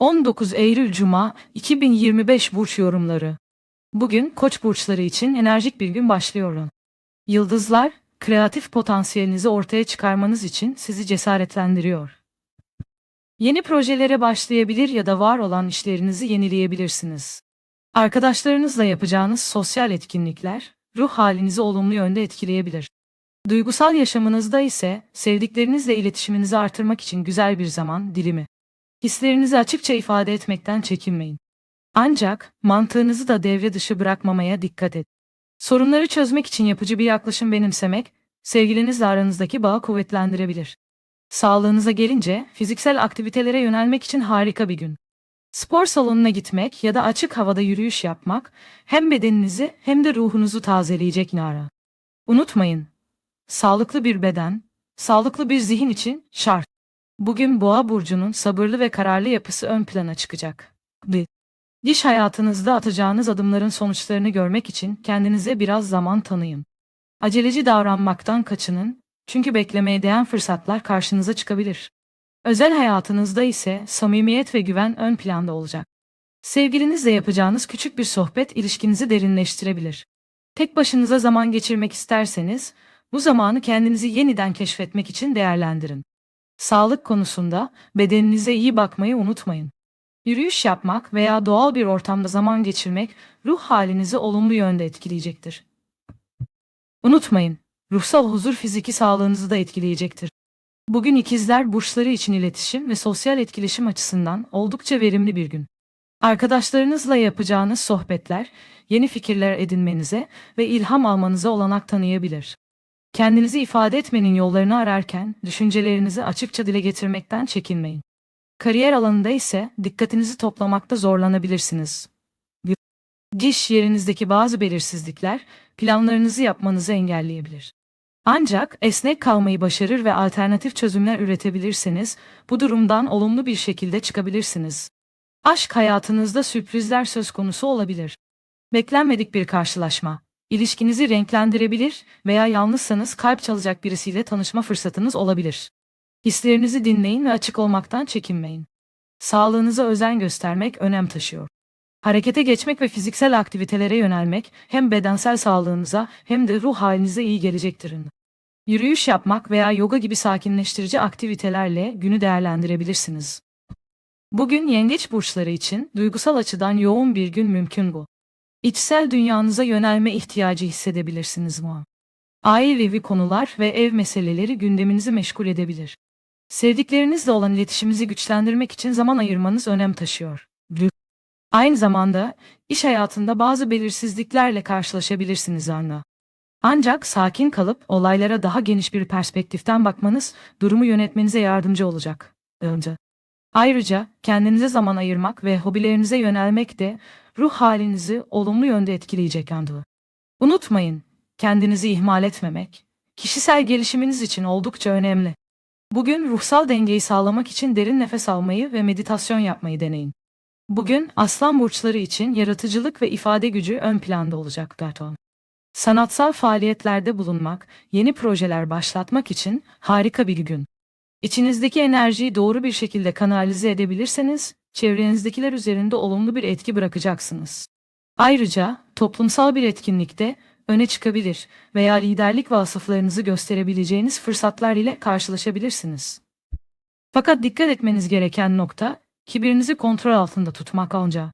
19 Eylül Cuma 2025 burç yorumları. Bugün Koç burçları için enerjik bir gün başlıyor. Yıldızlar, kreatif potansiyelinizi ortaya çıkarmanız için sizi cesaretlendiriyor. Yeni projelere başlayabilir ya da var olan işlerinizi yenileyebilirsiniz. Arkadaşlarınızla yapacağınız sosyal etkinlikler ruh halinizi olumlu yönde etkileyebilir. Duygusal yaşamınızda ise sevdiklerinizle iletişiminizi artırmak için güzel bir zaman dilimi. Hislerinizi açıkça ifade etmekten çekinmeyin. Ancak mantığınızı da devre dışı bırakmamaya dikkat edin. Sorunları çözmek için yapıcı bir yaklaşım benimsemek, sevgilinizle aranızdaki bağı kuvvetlendirebilir. Sağlığınıza gelince fiziksel aktivitelere yönelmek için harika bir gün. Spor salonuna gitmek ya da açık havada yürüyüş yapmak hem bedeninizi hem de ruhunuzu tazeleyecek nara. Unutmayın, sağlıklı bir beden, sağlıklı bir zihin için şart. Bugün Boğa burcunun sabırlı ve kararlı yapısı ön plana çıkacak. Bir, Diş hayatınızda atacağınız adımların sonuçlarını görmek için kendinize biraz zaman tanıyın. Aceleci davranmaktan kaçının, çünkü beklemeye değen fırsatlar karşınıza çıkabilir. Özel hayatınızda ise samimiyet ve güven ön planda olacak. Sevgilinizle yapacağınız küçük bir sohbet ilişkinizi derinleştirebilir. Tek başınıza zaman geçirmek isterseniz, bu zamanı kendinizi yeniden keşfetmek için değerlendirin. Sağlık konusunda bedeninize iyi bakmayı unutmayın. Yürüyüş yapmak veya doğal bir ortamda zaman geçirmek ruh halinizi olumlu yönde etkileyecektir. Unutmayın, ruhsal huzur fiziki sağlığınızı da etkileyecektir. Bugün ikizler burçları için iletişim ve sosyal etkileşim açısından oldukça verimli bir gün. Arkadaşlarınızla yapacağınız sohbetler, yeni fikirler edinmenize ve ilham almanıza olanak tanıyabilir. Kendinizi ifade etmenin yollarını ararken düşüncelerinizi açıkça dile getirmekten çekinmeyin. Kariyer alanında ise dikkatinizi toplamakta zorlanabilirsiniz. Diş yerinizdeki bazı belirsizlikler planlarınızı yapmanızı engelleyebilir. Ancak esnek kalmayı başarır ve alternatif çözümler üretebilirseniz bu durumdan olumlu bir şekilde çıkabilirsiniz. Aşk hayatınızda sürprizler söz konusu olabilir. Beklenmedik bir karşılaşma, ilişkinizi renklendirebilir veya yalnızsanız kalp çalacak birisiyle tanışma fırsatınız olabilir. Hislerinizi dinleyin ve açık olmaktan çekinmeyin. Sağlığınıza özen göstermek önem taşıyor. Harekete geçmek ve fiziksel aktivitelere yönelmek hem bedensel sağlığınıza hem de ruh halinize iyi gelecektir. Yürüyüş yapmak veya yoga gibi sakinleştirici aktivitelerle günü değerlendirebilirsiniz. Bugün yengeç burçları için duygusal açıdan yoğun bir gün mümkün bu. İçsel dünyanıza yönelme ihtiyacı hissedebilirsiniz bu. Ailevi konular ve ev meseleleri gündeminizi meşgul edebilir. Sevdiklerinizle olan iletişiminizi güçlendirmek için zaman ayırmanız önem taşıyor. Aynı zamanda iş hayatında bazı belirsizliklerle karşılaşabilirsiniz anla. Ancak sakin kalıp olaylara daha geniş bir perspektiften bakmanız durumu yönetmenize yardımcı olacak. Önce. Ayrıca kendinize zaman ayırmak ve hobilerinize yönelmek de ruh halinizi olumlu yönde etkileyecek andı. Unutmayın, kendinizi ihmal etmemek, kişisel gelişiminiz için oldukça önemli. Bugün ruhsal dengeyi sağlamak için derin nefes almayı ve meditasyon yapmayı deneyin. Bugün aslan burçları için yaratıcılık ve ifade gücü ön planda olacak Daton. Sanatsal faaliyetlerde bulunmak, yeni projeler başlatmak için harika bir gün. İçinizdeki enerjiyi doğru bir şekilde kanalize edebilirseniz, çevrenizdekiler üzerinde olumlu bir etki bırakacaksınız. Ayrıca toplumsal bir etkinlikte öne çıkabilir veya liderlik vasıflarınızı gösterebileceğiniz fırsatlar ile karşılaşabilirsiniz. Fakat dikkat etmeniz gereken nokta, kibirinizi kontrol altında tutmak onca.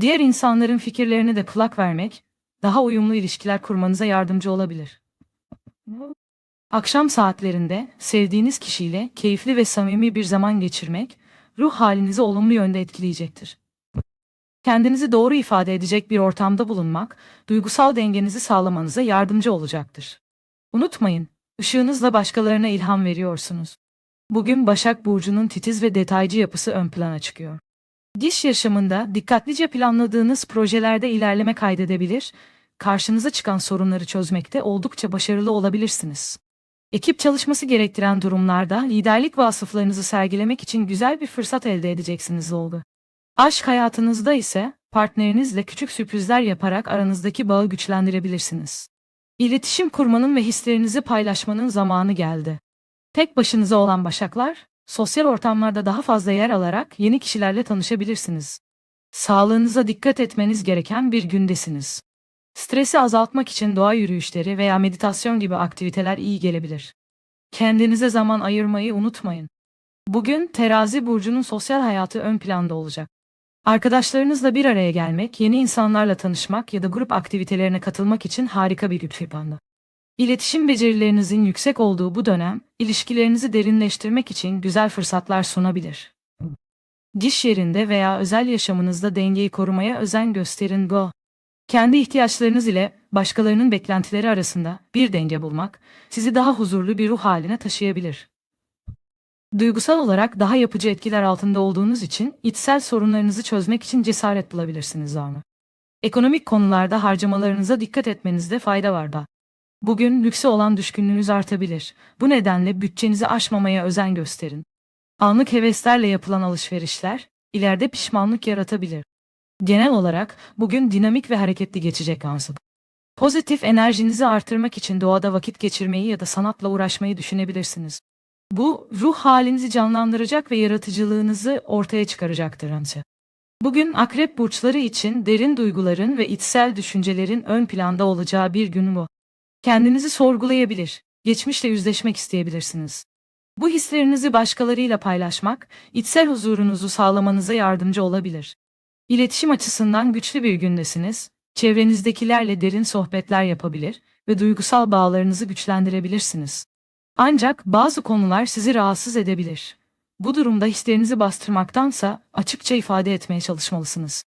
Diğer insanların fikirlerine de kulak vermek, daha uyumlu ilişkiler kurmanıza yardımcı olabilir. Akşam saatlerinde sevdiğiniz kişiyle keyifli ve samimi bir zaman geçirmek, ruh halinizi olumlu yönde etkileyecektir. Kendinizi doğru ifade edecek bir ortamda bulunmak, duygusal dengenizi sağlamanıza yardımcı olacaktır. Unutmayın, ışığınızla başkalarına ilham veriyorsunuz. Bugün Başak Burcu'nun titiz ve detaycı yapısı ön plana çıkıyor. Diş yaşamında dikkatlice planladığınız projelerde ilerleme kaydedebilir, karşınıza çıkan sorunları çözmekte oldukça başarılı olabilirsiniz. Ekip çalışması gerektiren durumlarda liderlik vasıflarınızı sergilemek için güzel bir fırsat elde edeceksiniz oldu. Aşk hayatınızda ise partnerinizle küçük sürprizler yaparak aranızdaki bağı güçlendirebilirsiniz. İletişim kurmanın ve hislerinizi paylaşmanın zamanı geldi. Tek başınıza olan başaklar, Sosyal ortamlarda daha fazla yer alarak yeni kişilerle tanışabilirsiniz. Sağlığınıza dikkat etmeniz gereken bir gündesiniz. Stresi azaltmak için doğa yürüyüşleri veya meditasyon gibi aktiviteler iyi gelebilir. Kendinize zaman ayırmayı unutmayın. Bugün terazi burcunun sosyal hayatı ön planda olacak. Arkadaşlarınızla bir araya gelmek, yeni insanlarla tanışmak ya da grup aktivitelerine katılmak için harika bir güç İletişim becerilerinizin yüksek olduğu bu dönem, ilişkilerinizi derinleştirmek için güzel fırsatlar sunabilir. Diş yerinde veya özel yaşamınızda dengeyi korumaya özen gösterin go. Kendi ihtiyaçlarınız ile başkalarının beklentileri arasında bir denge bulmak sizi daha huzurlu bir ruh haline taşıyabilir. Duygusal olarak daha yapıcı etkiler altında olduğunuz için içsel sorunlarınızı çözmek için cesaret bulabilirsiniz onu. Ekonomik konularda harcamalarınıza dikkat etmenizde fayda var da. Bugün lükse olan düşkünlüğünüz artabilir. Bu nedenle bütçenizi aşmamaya özen gösterin. Anlık heveslerle yapılan alışverişler ileride pişmanlık yaratabilir. Genel olarak bugün dinamik ve hareketli geçecek ansın. Pozitif enerjinizi artırmak için doğada vakit geçirmeyi ya da sanatla uğraşmayı düşünebilirsiniz. Bu ruh halinizi canlandıracak ve yaratıcılığınızı ortaya çıkaracaktır anca. Bugün akrep burçları için derin duyguların ve içsel düşüncelerin ön planda olacağı bir gün bu. Kendinizi sorgulayabilir, geçmişle yüzleşmek isteyebilirsiniz. Bu hislerinizi başkalarıyla paylaşmak, içsel huzurunuzu sağlamanıza yardımcı olabilir. İletişim açısından güçlü bir gündesiniz, çevrenizdekilerle derin sohbetler yapabilir ve duygusal bağlarınızı güçlendirebilirsiniz. Ancak bazı konular sizi rahatsız edebilir. Bu durumda hislerinizi bastırmaktansa açıkça ifade etmeye çalışmalısınız.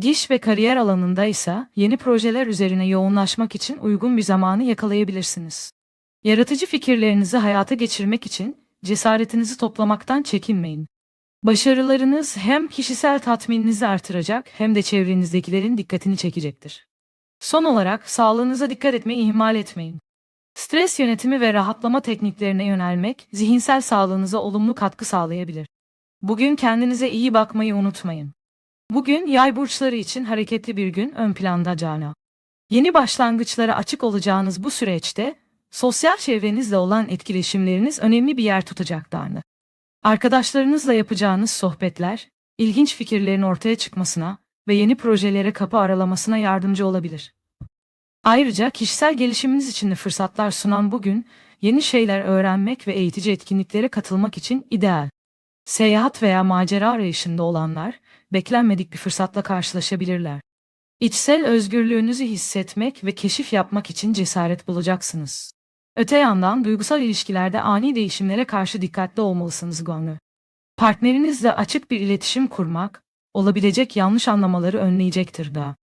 Diş ve kariyer alanında ise yeni projeler üzerine yoğunlaşmak için uygun bir zamanı yakalayabilirsiniz. Yaratıcı fikirlerinizi hayata geçirmek için cesaretinizi toplamaktan çekinmeyin. Başarılarınız hem kişisel tatmininizi artıracak hem de çevrenizdekilerin dikkatini çekecektir. Son olarak sağlığınıza dikkat etmeyi ihmal etmeyin. Stres yönetimi ve rahatlama tekniklerine yönelmek zihinsel sağlığınıza olumlu katkı sağlayabilir. Bugün kendinize iyi bakmayı unutmayın. Bugün yay burçları için hareketli bir gün ön planda cana. Yeni başlangıçlara açık olacağınız bu süreçte sosyal çevrenizle olan etkileşimleriniz önemli bir yer tutacaklarını. Arkadaşlarınızla yapacağınız sohbetler, ilginç fikirlerin ortaya çıkmasına ve yeni projelere kapı aralamasına yardımcı olabilir. Ayrıca kişisel gelişiminiz için de fırsatlar sunan bugün, yeni şeyler öğrenmek ve eğitici etkinliklere katılmak için ideal. Seyahat veya macera arayışında olanlar, beklenmedik bir fırsatla karşılaşabilirler. İçsel özgürlüğünüzü hissetmek ve keşif yapmak için cesaret bulacaksınız. Öte yandan duygusal ilişkilerde ani değişimlere karşı dikkatli olmalısınız Gönlü. Partnerinizle açık bir iletişim kurmak, olabilecek yanlış anlamaları önleyecektir da.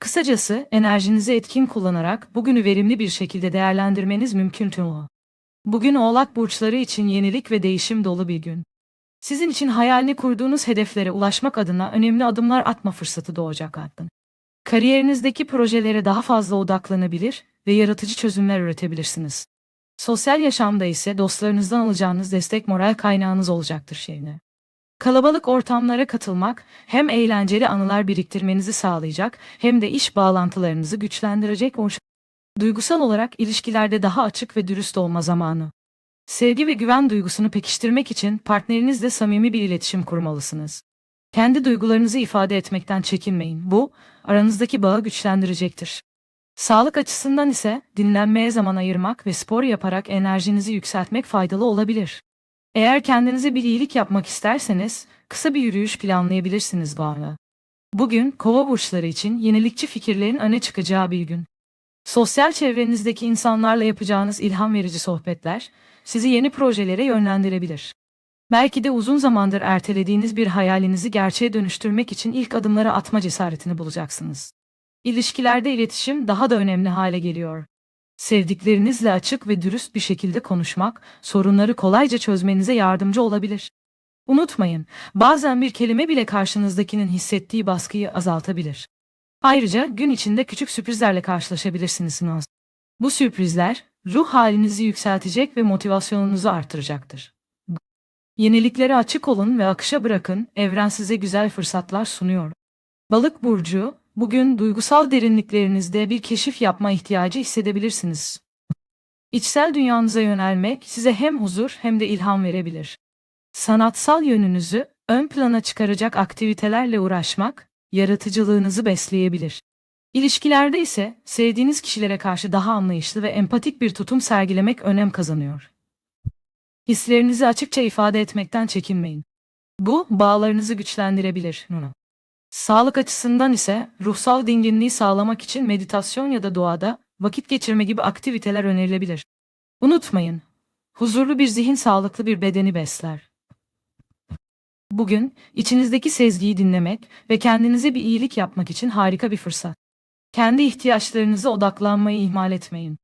Kısacası enerjinizi etkin kullanarak bugünü verimli bir şekilde değerlendirmeniz mümkün tüm Bugün oğlak burçları için yenilik ve değişim dolu bir gün. Sizin için hayalini kurduğunuz hedeflere ulaşmak adına önemli adımlar atma fırsatı doğacak hakkın. Kariyerinizdeki projelere daha fazla odaklanabilir ve yaratıcı çözümler üretebilirsiniz. Sosyal yaşamda ise dostlarınızdan alacağınız destek moral kaynağınız olacaktır şeyine. Kalabalık ortamlara katılmak hem eğlenceli anılar biriktirmenizi sağlayacak hem de iş bağlantılarınızı güçlendirecek o duygusal olarak ilişkilerde daha açık ve dürüst olma zamanı. Sevgi ve güven duygusunu pekiştirmek için partnerinizle samimi bir iletişim kurmalısınız. Kendi duygularınızı ifade etmekten çekinmeyin. Bu, aranızdaki bağı güçlendirecektir. Sağlık açısından ise dinlenmeye zaman ayırmak ve spor yaparak enerjinizi yükseltmek faydalı olabilir. Eğer kendinize bir iyilik yapmak isterseniz kısa bir yürüyüş planlayabilirsiniz bağlı. Bugün kova burçları için yenilikçi fikirlerin öne çıkacağı bir gün. Sosyal çevrenizdeki insanlarla yapacağınız ilham verici sohbetler sizi yeni projelere yönlendirebilir. Belki de uzun zamandır ertelediğiniz bir hayalinizi gerçeğe dönüştürmek için ilk adımları atma cesaretini bulacaksınız. İlişkilerde iletişim daha da önemli hale geliyor. Sevdiklerinizle açık ve dürüst bir şekilde konuşmak, sorunları kolayca çözmenize yardımcı olabilir. Unutmayın, bazen bir kelime bile karşınızdakinin hissettiği baskıyı azaltabilir. Ayrıca gün içinde küçük sürprizlerle karşılaşabilirsiniz. Bu sürprizler, ruh halinizi yükseltecek ve motivasyonunuzu artıracaktır. Yeniliklere açık olun ve akışa bırakın, evren size güzel fırsatlar sunuyor. Balık burcu, bugün duygusal derinliklerinizde bir keşif yapma ihtiyacı hissedebilirsiniz. İçsel dünyanıza yönelmek size hem huzur hem de ilham verebilir. Sanatsal yönünüzü ön plana çıkaracak aktivitelerle uğraşmak, yaratıcılığınızı besleyebilir. İlişkilerde ise sevdiğiniz kişilere karşı daha anlayışlı ve empatik bir tutum sergilemek önem kazanıyor. Hislerinizi açıkça ifade etmekten çekinmeyin. Bu bağlarınızı güçlendirebilir. Sağlık açısından ise ruhsal dinginliği sağlamak için meditasyon ya da doğada vakit geçirme gibi aktiviteler önerilebilir. Unutmayın, huzurlu bir zihin sağlıklı bir bedeni besler. Bugün içinizdeki sezgiyi dinlemek ve kendinize bir iyilik yapmak için harika bir fırsat. Kendi ihtiyaçlarınıza odaklanmayı ihmal etmeyin.